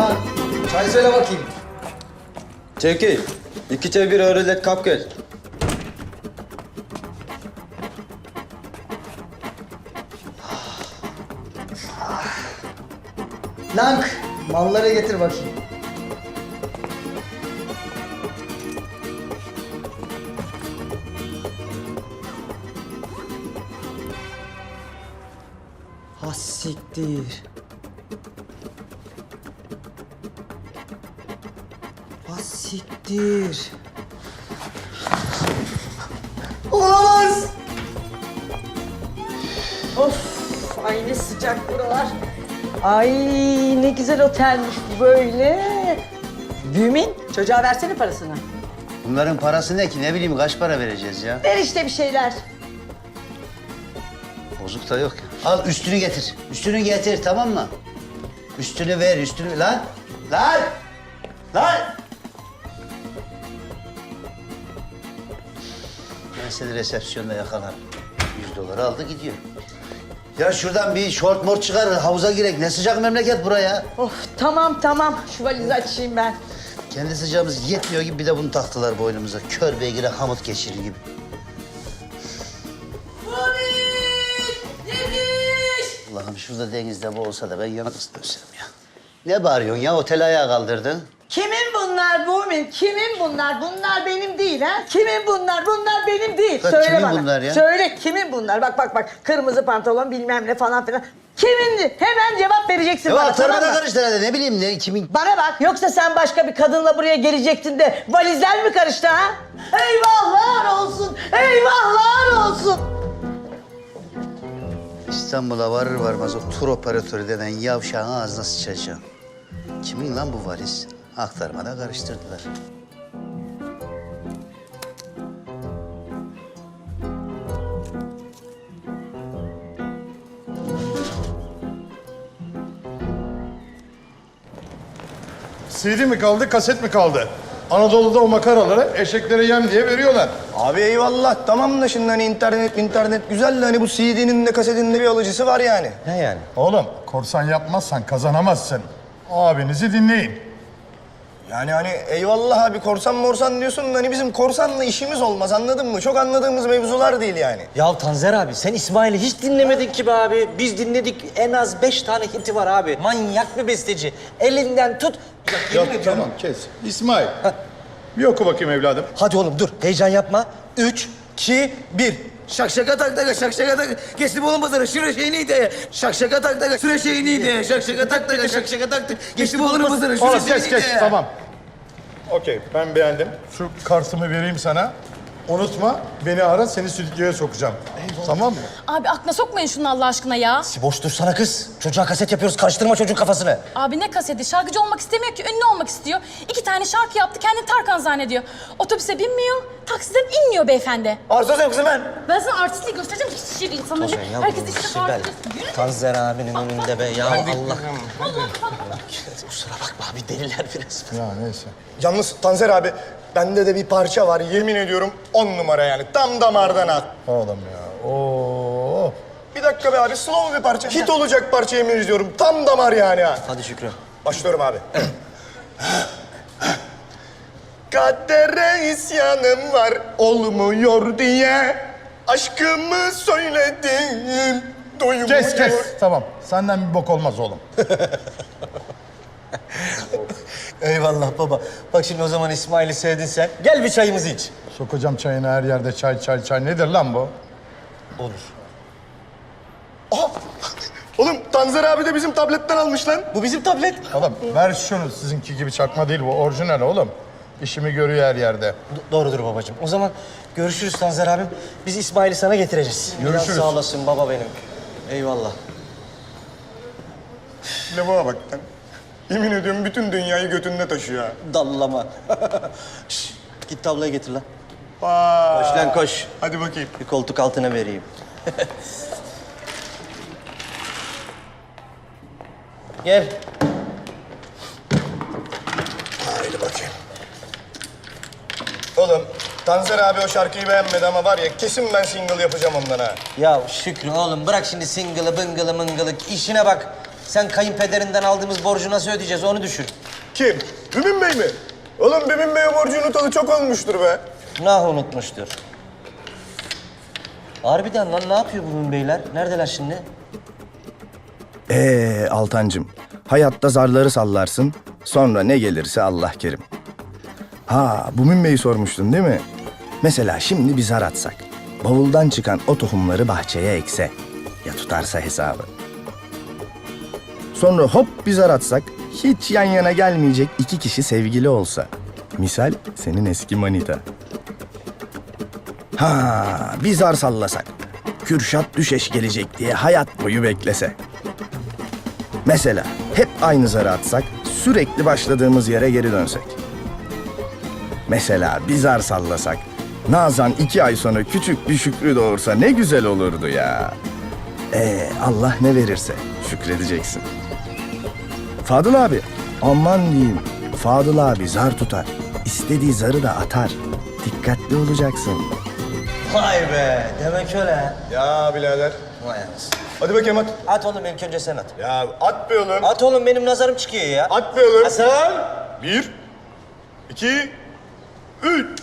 Nihan, çay söyle bakayım. Çekil. İki çay bir öğrelet kap gel. Lank, malları getir bakayım. Ha siktir. Olamaz. Of ay ne sıcak buralar. Ay ne güzel otelmiş böyle. Bümin çocuğa versene parasını. Bunların parası ne ki? Ne bileyim kaç para vereceğiz ya? Ver işte bir şeyler. Bozuk da yok. Al üstünü getir. Üstünü getir tamam mı? Üstünü ver üstünü. Lan! Lan! Ben seni resepsiyonda yakalarım. Yüz doları aldı gidiyor. Ya şuradan bir şort mort çıkar, havuza girek. Ne sıcak memleket buraya. Of tamam tamam şu valizi açayım ben. Kendi sıcağımız yetmiyor gibi bir de bunu taktılar boynumuza. Kör beygire hamut geçirir gibi. Allah'ım şurada denizde bu olsa da ben yanık ısıtırsam ya. Ne bağırıyorsun ya? Otel ayağa kaldırdın. Kimin bunlar Bümin? Kimin bunlar? Bunlar benim değil ha? Kimin bunlar? Bunlar benim değil. Ya Söyle kimin bana. bunlar ya? Söyle kimin bunlar? Bak bak bak. Kırmızı pantolon bilmem ne falan filan. Kimindi? Hemen cevap vereceksin Ya bana. tamam da mı? karıştı herhalde. Ne bileyim ne kimin... Bana bak. Yoksa sen başka bir kadınla buraya gelecektin de valizler mi karıştı ha? Eyvahlar olsun. Eyvahlar olsun. İstanbul'a varır varmaz o tur operatörü denen yavşağın ağzına sıçacağım. Kimin lan bu valiz? Aktarma da karıştırdılar. CD mi kaldı, kaset mi kaldı? Anadolu'da o makaraları eşeklere yem diye veriyorlar. Abi eyvallah tamam da şimdi hani internet internet güzel de hani bu CD'nin de kasetin de bir alıcısı var yani. Ne yani? Oğlum, korsan yapmazsan kazanamazsın. Abinizi dinleyin. Yani hani eyvallah abi korsan morsan diyorsun da hani bizim korsanla işimiz olmaz anladın mı? Çok anladığımız mevzular değil yani. Ya Tanzer abi sen İsmail'i hiç dinlemedin ki be abi. Biz dinledik en az beş tane hiti var abi. Manyak bir besteci. Elinden tut. Ya, yemin Yok ediyorum. tamam kes. İsmail. Bir oku bakayım evladım. Hadi oğlum dur heyecan yapma. Üç, iki, bir. Şak şaka tak tak şak şaka tak geçti bu olmadı şuraya şey neydi şak şaka tak tak şuraya şey neydi şak şaka tak tak şak şaka tak tak geçti bu olmadı şuraya Oğlum şey kes kes neydi tamam. Okey ben beğendim. Şu kartımı vereyim sana. Unutma beni ara seni stüdyoya sokacağım. Tamam mı? Abi aklına sokmayın şunu Allah aşkına ya. Boş dursana kız. Çocuğa kaset yapıyoruz. Karıştırma çocuğun kafasını. Abi ne kaseti? Şarkıcı olmak istemiyor ki, ünlü olmak istiyor. İki tane şarkı yaptı, kendini Tarkan zannediyor. Otobüse binmiyor, taksiden inmiyor beyefendi. Arsızım kızım ben. Ben sana artistliği göstereceğim hiç şiir insanları. Herkes işte artist. Yürü. Tanzer abinin önünde be. Ya Allah. Allah Allah. Kusura bakma abi deliler biraz. Ya neyse. Yalnız Tanzer abi bende de bir parça var yemin ediyorum on numara yani tam damardan ha. Oğlum ya. Oo. Bir dakika be abi slow bir parça. Hit olacak parça yemin ediyorum tam damar yani ha. Hadi Şükrü. Başlıyorum abi. Kadere isyanım var olmuyor diye aşkımı söyledim. Duymuyor. Kes kes. Tamam. Senden bir bok olmaz oğlum. Eyvallah baba. Bak şimdi o zaman İsmail'i sevdin sen. Gel bir çayımızı iç. Sokacağım çayını her yerde çay çay çay. Nedir lan bu? Olur. Aha! Oğlum Tanzer abi de bizim tabletten almış lan. Bu bizim tablet. Oğlum ver şunu. Sizinki gibi çakma değil bu. Orijinal oğlum. İşimi görüyor her yerde. Do- doğrudur babacığım. O zaman görüşürüz Tanzer abim. Biz İsmail'i sana getireceğiz. Görüşürüz. Ya sağ olasın baba benim. Eyvallah. Lavuğa bak lan. Yemin ediyorum bütün dünyayı götünde taşıyor ha. Dallama. Şş, git tabloyu getir lan. Vay. Koş lan koş. Hadi bakayım. Bir koltuk altına vereyim. Gel. Haydi bakayım. Oğlum Tanzer abi o şarkıyı beğenmedi ama var ya kesin ben single yapacağım ondan ha. Ya Şükrü oğlum bırak şimdi single'ı bıngılı mıngılı işine bak. Sen kayınpederinden aldığımız borcu nasıl ödeyeceğiz onu düşün. Kim? Mümin Bey mi? Oğlum Mümin Bey'e borcu unutalı çok olmuştur be. Nah unutmuştur. Harbiden lan ne yapıyor bu Mümin beyler? Neredeler şimdi? Ee Altancım, hayatta zarları sallarsın, sonra ne gelirse Allah kerim. Ha, bu Mümin Bey'i sormuştun değil mi? Mesela şimdi bir zar atsak, bavuldan çıkan o tohumları bahçeye ekse, ya tutarsa hesabı. Sonra hop bir zar atsak, hiç yan yana gelmeyecek iki kişi sevgili olsa. Misal senin eski manita. Ha, bir zar sallasak, Kürşat Düşeş gelecek diye hayat boyu beklese. Mesela hep aynı zarı atsak, sürekli başladığımız yere geri dönsek. Mesela bir zar sallasak, Nazan iki ay sonra küçük bir Şükrü doğursa ne güzel olurdu ya. Ee, Allah ne verirse şükredeceksin. Fadıl abi, aman diyeyim. Fadıl abi zar tutar. İstediği zarı da atar. Dikkatli olacaksın. Vay be demek öyle. Ya birader. Vay anasını. Hadi bakayım at. At oğlum ilk önce sen at. Ya at be oğlum. At oğlum benim nazarım çıkıyor ya. At be oğlum. Hasan. Bir, iki, üç.